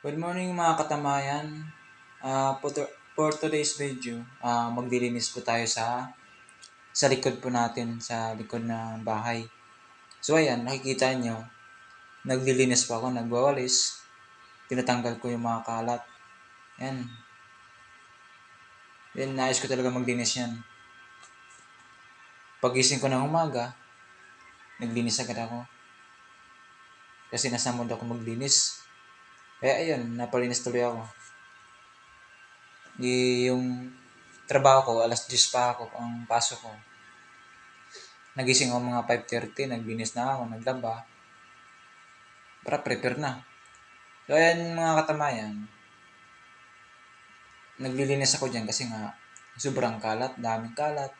Good morning mga katamayan. Ah, for, to- for today's video, ah, maglilinis po tayo sa sa likod po natin, sa likod ng bahay. So ayan, nakikita nyo, naglilinis po ako, nagwawalis, tinatanggal ko yung mga kalat. Yan. Then, nais ko talaga maglinis yan. Pagising ko ng umaga, naglinis agad ako. Kasi nasa mood ako maglinis. Kaya ayun, napalinis tuloy ako. Di yung trabaho ko, alas 10 pa ako ang pasok ko. Nagising ako mga 5.30, naglinis na ako, naglaba. Para prepare na. So ayan mga katamayan, naglilinis ako dyan kasi nga sobrang kalat, daming kalat.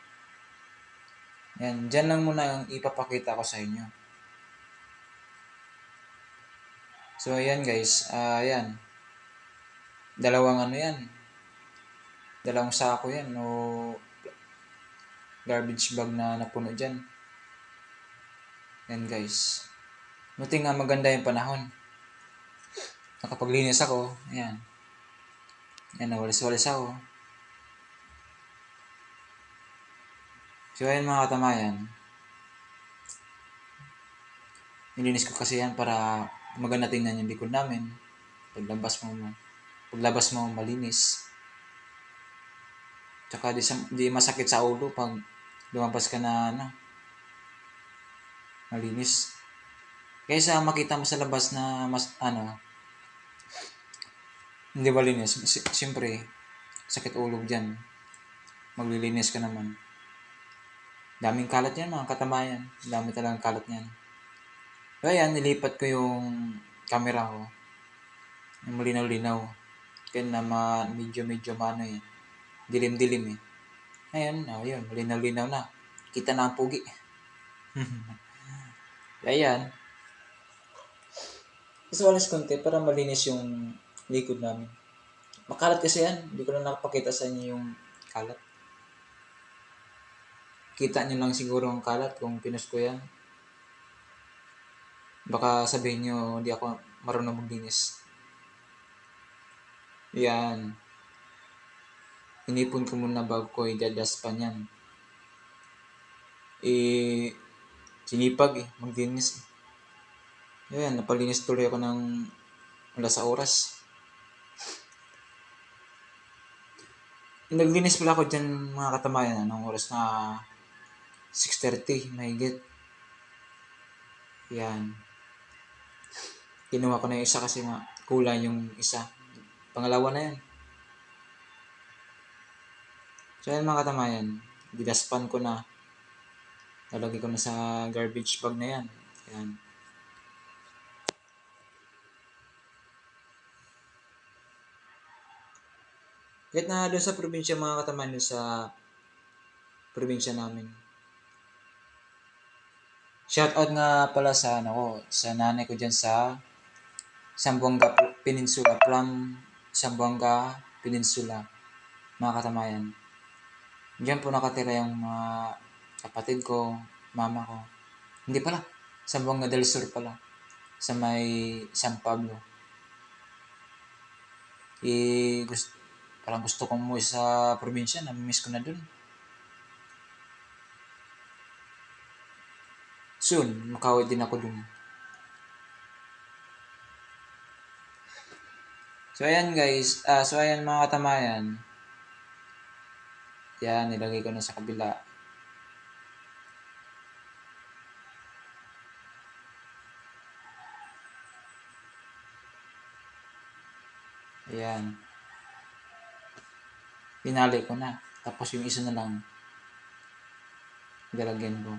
Yan, dyan lang muna ang ipapakita ko sa inyo. So, ayan guys. Ah, ayan. Dalawang ano yan. Dalawang sako yan. O garbage bag na napuno dyan. Yan guys. Buti nga maganda yung panahon. Nakapaglinis ako. Ayan. Yan, nawalis-walis ako. So, ayan mga katamayan. Nilinis ko kasi yan para maganda tingnan yung likod namin. Paglabas mo, paglabas mo malinis. Tsaka di, di masakit sa ulo pag lumabas ka na ano, malinis. Kaysa makita mo sa labas na mas ano, hindi malinis. Si- Siyempre, sakit ulo dyan. Maglilinis ka naman. Daming kalat yan mga katamayan. Dami talagang kalat yan. Kaya nilipat ko yung camera ko. Yung malinaw-linaw. Kaya na ma, medyo medyo mano eh. Dilim-dilim eh. Ayan, oh, yun, malinaw-linaw na. Kita na ang pugi. Ayan. Gusto walis konti para malinis yung likod namin. Makalat kasi yan. Hindi ko na nakapakita sa inyo yung kalat. Kita nyo lang siguro ang kalat kung pinos ko yan. Baka sabihin nyo, hindi ako marunong maglinis. Yan. Inipon ko muna bago ko idadaspan yan. Eh, sinipag eh, maglinis eh. Yan, napalinis tuloy ako ng wala sa oras. Naglinis pala ako dyan mga katamayan, anong oras na 6.30, mahigit. Yan. Kinuha ko na yung isa kasi nga kulang yung isa. Pangalawa na yan. So yan mga katamayan, dinaspan ko na. Lalagay ko na sa garbage bag na yan. Yan. Kahit na doon sa probinsya mga katamayan, doon sa probinsya namin. Shout out nga pala sa ano ko, sa nanay ko diyan sa Sambuanga Peninsula, from Sambuanga Peninsula, mga katamayan. Diyan po nakatira yung mga kapatid ko, mama ko. Hindi pala, Sambuanga del Sur pala, sa may San Pablo. Eh, gusto, parang gusto kong umuwi sa probinsya, namimiss ko na dun. Soon, makauwi din ako dun. So, ayan guys. Ah, so, ayan mga katamayan. Yan, nilagay ko na sa kabila. Ayan. Pinali ko na. Tapos yung isa na lang. Galagyan ko.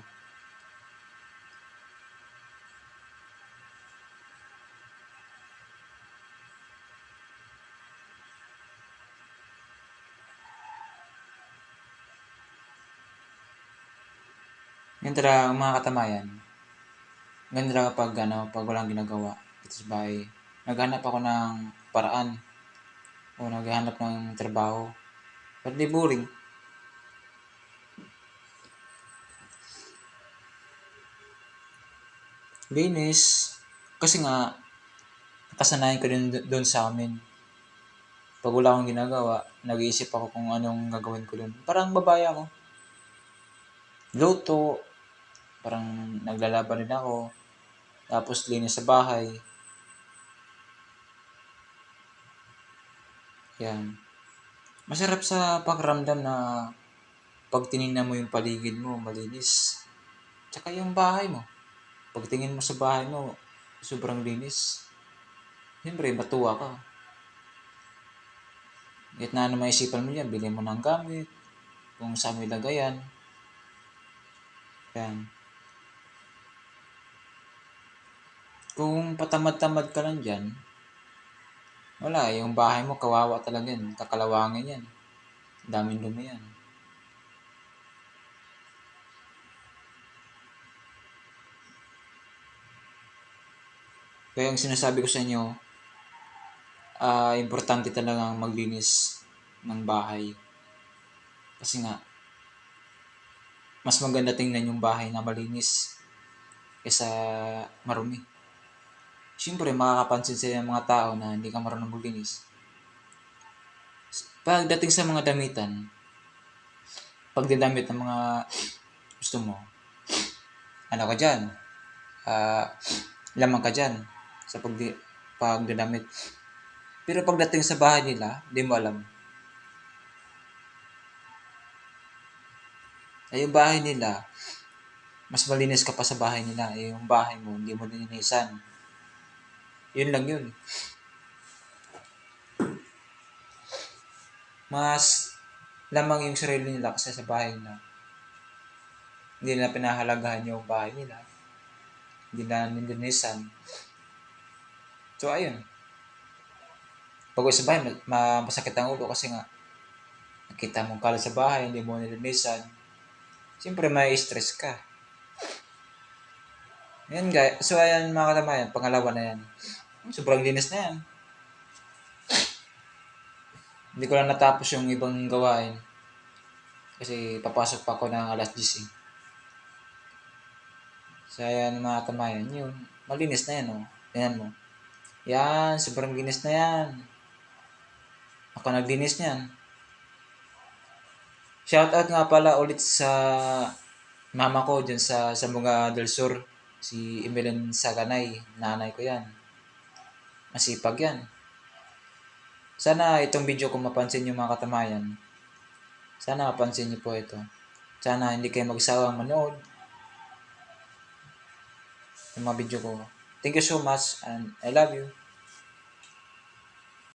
Yan talaga mga katamayan. Ganun talaga pag, ano, pag walang ginagawa dito sa bahay. Naghanap ako ng paraan o naghahanap ng trabaho. But di boring. Linis. Kasi nga, nakasanayan ko din do- doon sa amin. Pag wala akong ginagawa, nag-iisip ako kung anong gagawin ko doon. Parang babae ako. Luto, parang naglalaban din ako. Tapos linis sa bahay. Yan. Masarap sa pakiramdam na pag tinignan mo yung paligid mo, malinis. Tsaka yung bahay mo. Pag tingin mo sa bahay mo, sobrang linis. Siyempre, matuwa ka. Kahit na ano maisipan mo yan, bili mo ng gamit, kung saan mo ilagayan. Yan. Kung patamad-tamad ka lang dyan, wala, yung bahay mo, kawawa talaga yan. Kakalawangin yan. Daming dumi yan. Kaya ang sinasabi ko sa inyo, ah importante talaga maglinis ng bahay. Kasi nga, mas maganda tingnan yung bahay na malinis kaysa marumi. Siyempre, makakapansin sila ng mga tao na hindi ka marunong maglinis. Pagdating sa mga damitan, pagdadamit ng mga gusto mo, ano ka dyan? Ah, lamang ka dyan sa pagdi pagdadamit. Pero pagdating sa bahay nila, di mo alam. Ay, yung bahay nila, mas malinis ka pa sa bahay nila. Eh, yung bahay mo, hindi mo nilinisan. Yun lang yun. Mas lamang yung sarili nila kasi sa bahay nila. Hindi nila pinahalagahan yung bahay nila. Hindi na nilinisan. So, ayun. Pag sa bahay, ma- masakit ang ulo kasi nga, nakita mong kalat sa bahay, hindi mo nilinisan. Siyempre, may stress ka. Yan guys. So, ayan mga katamayan, pangalawa na yan. Sobrang linis na yan. Hindi ko lang natapos yung ibang gawain. Kasi papasok pa ako ng alas 10. eh. So, ayan mga katamayan, yun. Malinis na yan, oh. Tingnan mo. Yan, sobrang linis na yan. Ako naglinis niyan. Shoutout nga pala ulit sa mama ko dyan sa Sambuga del Sur. Si Emeline Saganay. Nanay ko yan. Masipag yan. Sana itong video kung mapansin nyo mga katamayan. Sana mapansin nyo po ito. Sana hindi kayo magsawang manood. Yung mga video ko. Thank you so much and I love you.